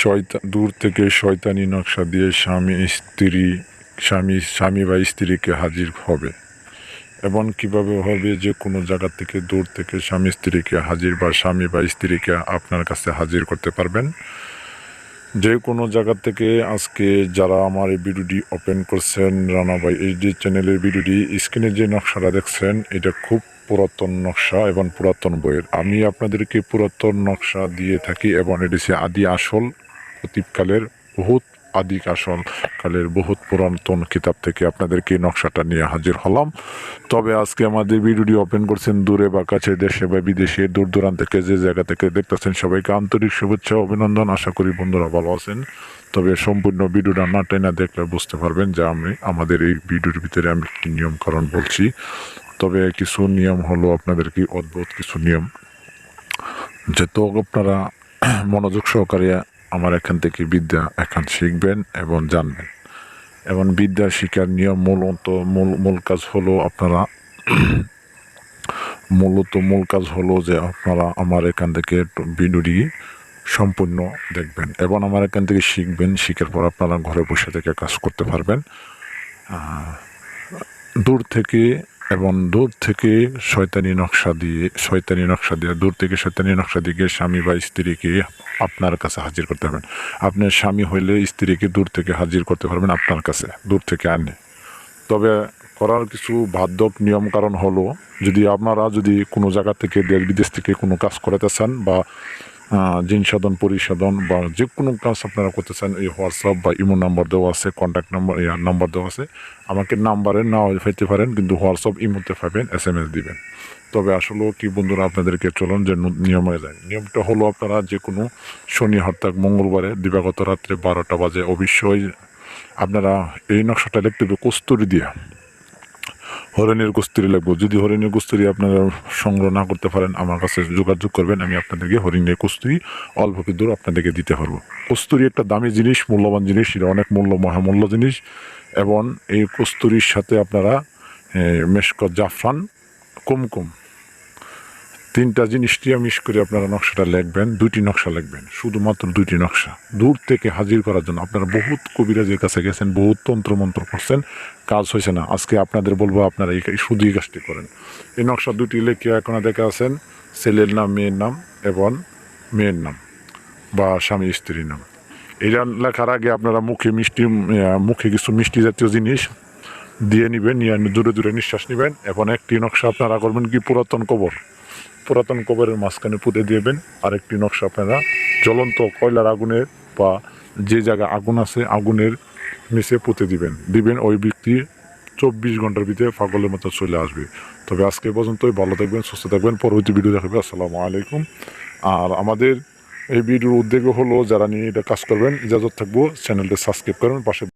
শয়তা, দূর থেকে শয়তানি নকশা দিয়ে স্বামী, স্ত্রী, স্বামী স্বামী বা স্ত্রীকে হাজির হবে। এবং কীভাবে হবে যে কোনো জায়গা থেকে দূর থেকে স্বামী, স্ত্রীকে হাজির বা স্বামী বা স্ত্রীকে আপনার কাছে হাজির করতে পারবেন। যে কোনো জায়গা থেকে আজকে যারা আমার এই ভিডিওটি ওপেন করছেন, রানা ভাই এই যে চ্যানেলের ভিডিওটি, স্ক্রিনে যে নকশাটা দেখছেন, এটা খুব পুরাতন নকশা এবং পুরাতন বইয়ের। আমি আপনাদেরকে পুরাতন নকশা দিয়ে থাকি এবং এটি আদি আসল অতীতকালের বহুত আসল কালের বহুত পুরাতন কিতাব থেকে আপনাদেরকে নকশাটা নিয়ে হাজির হলাম। তবে আজকে আমাদের ভিডিওটি ওপেন করছেন দূরে বা কাছে দেশে বা বিদেশে, দূর দূরান্ত থেকে যে জায়গা থেকে দেখতেছেন সবাইকে আন্তরিক শুভেচ্ছা, অভিনন্দন। আশা করি বন্ধুরা ভালো আছেন। তবে সম্পূর্ণ ভিডিওটা না টেনা দেখলে বুঝতে পারবেন যে আমি, আমাদের এই ভিডিওর ভিতরে আমি কী নিয়মকরণ বলছি। তবে কিছু নিয়ম হলো আপনাদের কি অদ্ভুত কিছু নিয়ম। যেহেতু আপনারা মনোযোগ সহকারে আমার এখান থেকে বিদ্যা এখন শিখবেন এবং জানবেন। এবং বিদ্যা শিক্ষার নিয়ম মূলত মূল মূল কাজ হলো আপনারা মূলত মূল কাজ হলো যে আপনারা আমার এখান থেকে ভিডিওটি সম্পূর্ণ দেখবেন এবং আমার এখান থেকে শিখবেন। শিখার পর আপনারা ঘরে বসে থেকে কাজ করতে পারবেন। দূর থেকে এবং দূর থেকে শয়তানি নকশা দিয়ে, শয়তানি নকশা দিয়ে, দূর থেকে শয়তানি নকশা দিয়ে স্বামী বা স্ত্রীকে আপনার কাছে হাজির করতে পারবেন। আপনার স্বামী হইলে স্ত্রীকে দূর থেকে হাজির করতে পারবেন আপনার কাছে, দূর থেকে আনে। তবে করার কিছু বাধ্যক নিয়ম কারণ হলো, যদি আপনারা যদি কোনো জায়গা থেকে দেশ বিদেশ থেকে কোনো কাজ করাতে চান বা জিন সাধন বা যে কোনো কাজ আপনারা করতে চান, এই হোয়াটসঅ্যাপ বা ইমো নাম্বার দেওয়া আছে কন্ট্যাক্ট নাম্বার নাম্বার দেওয়া আছে। আমাকে নাম্বারে নাও পাইতে পারেন, কিন্তু হোয়াটসঅ্যাপ ইমোতে পাবেন এস এম এস দিবেন। তবে আসলেও কি বন্ধুরা, আপনাদেরকে চলুন যে নিয়মে যায় নিয়মটা হলো আপনারা যে কোনো শনি হরতাক মঙ্গলবারে দিবাগত রাত্রে বারোটা বাজে অবশ্যই আপনারা এই নকশাটা লিখতে হবে, কস্তুরি দিয়া। হরিণের কস্তুরি লাগবো। যদি হরিণের কস্তুরি আপনারা সংগ্রহ না করতে পারেন, আমার কাছে যোগাযোগ করবেন, আমি আপনাদেরকে হরিণের কস্তুরি অল্প দূর আপনাদেরকে দিতে পারব। কস্তুরি একটা দামি জিনিস, মূল্যবান জিনিস, এটা অনেক মূল্য, মহামূল্য জিনিস, এবং এই কস্তুরির সাথে আপনারা মেশক জাফরান, কুমকুম। তিনটা জিনিসটি মিস করে আপনারা নকশাটা লিখবেন, দুইটি নকশা লিখবেন, শুধুমাত্র দুইটি নকশা। দূর থেকে হাজির করার জন্য আপনারা বহুত কবিরাজের কাছে গেছেন, বহুত তন্ত্র মন্ত্র করছেন, কাজ হয়েছে না। আজকে আপনাদের বলব আপনারা এই শুধু এই কাজটি করেন। এই নকশা দুটি লেখে এখন দেখে আছেন, ছেলের নাম, মেয়ের নাম এবং মেয়ের নাম বা স্বামী, স্ত্রীর নাম। এটা লেখার আগে আপনারা মুখে মিষ্টি মুখে কিছু মিষ্টি জাতীয় জিনিস দিয়ে নেবেন, নিয়ে দূরে দূরে নিঃশ্বাস নেবেন। এবং একটি নকশা আপনারা করবেন কি পুরাতন কবর? পুরাতন কবরের মাঝখানে পুঁতে দিবেন। আরেকটি নকশা আপনারা জ্বলন্ত কয়লার আগুনের বা যে জায়গায় আগুন আছে, আগুনের নিচে পুঁতে দিবেন। দিবেন ওই ব্যক্তি চব্বিশ ঘণ্টার ভিতরে পাগলের মতো চলে আসবে। তবে আজকে পর্যন্তই, ভালো থাকবেন, সুস্থ থাকবেন। পরবর্তী ভিডিও দেখাবে। আসসালামু আলাইকুম। আর আমাদের এই ভিডিওর উদ্যোগ হলো, যারা নিয়ে এটা কাজ করবেন, ইজাজত থাকব চ্যানেলটা সাবস্ক্রাইব করবেন, পাশে